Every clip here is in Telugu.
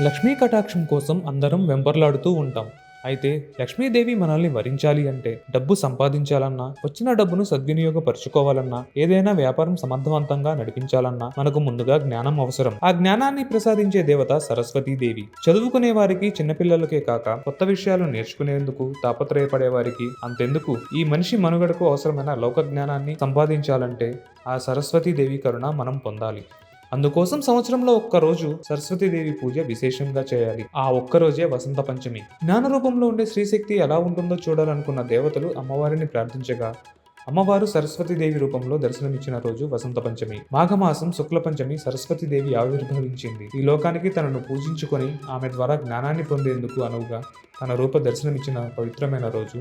లక్ష్మీ కటాక్షం కోసం అందరం వెంబర్లాడుతూ ఉంటాం. అయితే లక్ష్మీదేవి మనల్ని వరించాలి అంటే డబ్బు సంపాదించాలన్నా వచ్చిన డబ్బును సద్వినియోగపరుచుకోవాలన్నా ఏదైనా వ్యాపారం సమర్థవంతంగా నడిపించాలన్నా మనకు ముందుగా జ్ఞానం అవసరం. ఆ జ్ఞానాన్ని ప్రసాదించే దేవత సరస్వతీదేవి. చదువుకునే వారికి చిన్నపిల్లలకే కాక కొత్త విషయాలు నేర్చుకునేందుకు తాపత్రయపడే వారికి అంతెందుకు? ఈ మనిషి మనుగడకు అవసరమైన లోక జ్ఞానాన్ని సంపాదించాలంటే ఆ సరస్వతీదేవి కరుణ మనం పొందాలి. అందుకోసం సంవత్సరంలో ఒక్క రోజు సరస్వతీదేవి పూజ విశేషంగా చేయాలి. ఆ ఒక్క రోజే వసంత పంచమి. జ్ఞాన రూపంలో ఉండే శ్రీశక్తి ఎలా ఉంటుందో చూడాలనుకున్న దేవతలు అమ్మవారిని ప్రార్థించగా అమ్మవారు సరస్వతీదేవి రూపంలో దర్శనమిచ్చిన రోజు వసంత పంచమి. మాఘమాసం శుక్ల పంచమి సరస్వతీదేవి ఆవిర్భవించింది. ఈ లోకానికి తనను పూజించుకొని ఆమె ద్వారా జ్ఞానాన్ని పొందేందుకు అనువుగా తన రూప దర్శనమిచ్చిన పవిత్రమైన రోజు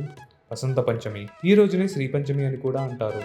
వసంత పంచమి. ఈ రోజునే శ్రీ పంచమి అని కూడా అంటారు.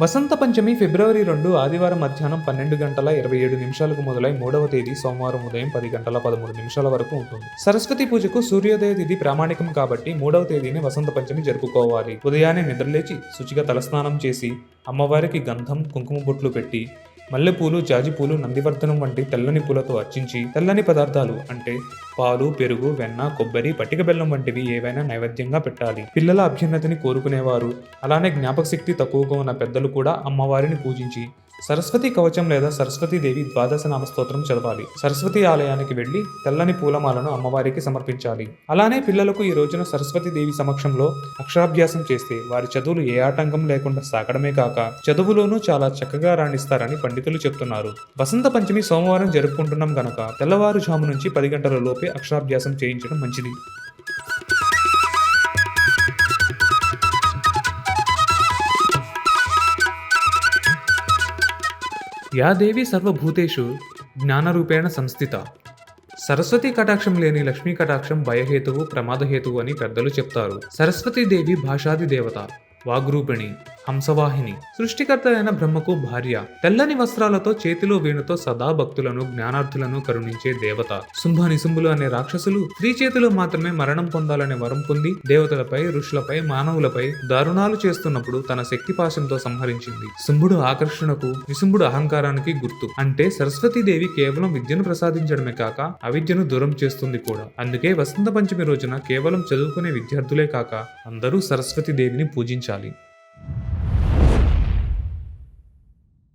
వసంత పంచమి ఫిబ్రవరి రెండు ఆదివారం మధ్యాహ్నం పన్నెండు గంటల ఇరవై ఏడు నిమిషాలకు మొదలై మూడవ తేదీ సోమవారం ఉదయం పది గంటల పదమూడు నిమిషాల వరకు ఉంటుంది. సరస్వతి పూజకు సూర్యోదయ తిథి ప్రామాణికం కాబట్టి మూడవ తేదీని వసంత పంచమి జరుపుకోవాలి. ఉదయాన్నే నిద్రలేచి శుచిగా తలస్నానం చేసి అమ్మవారికి గంధం కుంకుమ బొట్లు పెట్టి మల్లెపూలు జాజిపూలు నందివర్ధనం వంటి తెల్లని పూలతో అర్చించి తెల్లని పదార్థాలు అంటే పాలు పెరుగు వెన్న కొబ్బరి పట్టిక బెల్లం వంటివి ఏవైనా నైవేద్యంగా పెట్టాలి. పిల్లల అభ్యున్నతిని కోరుకునేవారు. అలానే జ్ఞాపక శక్తి తక్కువగా ఉన్న పెద్దలు కూడా అమ్మవారిని పూజించి సరస్వతి కవచం లేదా సరస్వతీదేవి ద్వాదశ నామస్తోత్రం చదవాలి. సరస్వతి ఆలయానికి వెళ్ళి తెల్లని పూలమాలను అమ్మవారికి సమర్పించాలి. అలానే పిల్లలకు ఈ రోజున సరస్వతీదేవి సమక్షంలో అక్షరాభ్యాసం చేస్తే వారి చదువులు ఏ ఆటంకం లేకుండా సాగడమే కాక చదువులోనూ చాలా చక్కగా రాణిస్తారని పండితులు చెప్తున్నారు. వసంత పంచమి సోమవారం జరుపుకుంటున్నాం గనక తెల్లవారుజాము నుంచి పది గంటల లోపే అక్షరాభ్యాసం చేయించడం మంచిది. యా దేవి సర్వభూతేషు జ్ఞానరూపేణ సంస్థిత. సరస్వతి కటాక్షం లేని లక్ష్మీ కటాక్షం భయహేతువు ప్రమాదహేతువు అని పెద్దలు చెప్తారు. సరస్వతీదేవి భాషాది దేవత వాగ్రూపిణి. హంసవాహిని. సృష్టికర్త అయిన బ్రహ్మకు భార్య. తెల్లని వస్త్రాలతో చేతిలో వేణుతో సదా భక్తులను జ్ఞానార్థులను కరుణించే దేవత. శుంభ నిశుంభులు అనే రాక్షసులు స్త్రీ చేతిలో మాత్రమే మరణం పొందాలనే వరం పొంది దేవతలపై ఋషులపై మానవులపై దారుణాలు చేస్తున్నప్పుడు తన శక్తి పాశంతో సంహరించింది. శుంభుడు ఆకర్షణకు నిశుంభుడు అహంకారానికి గుర్తు. అంటే సరస్వతీదేవి కేవలం విద్యను ప్రసాదించడమే కాక అవిద్యను దూరం చేస్తుంది కూడా. అందుకే వసంత పంచమి రోజున కేవలం చదువుకునే విద్యార్థులే కాక అందరూ సరస్వతీదేవిని పూజించాలి.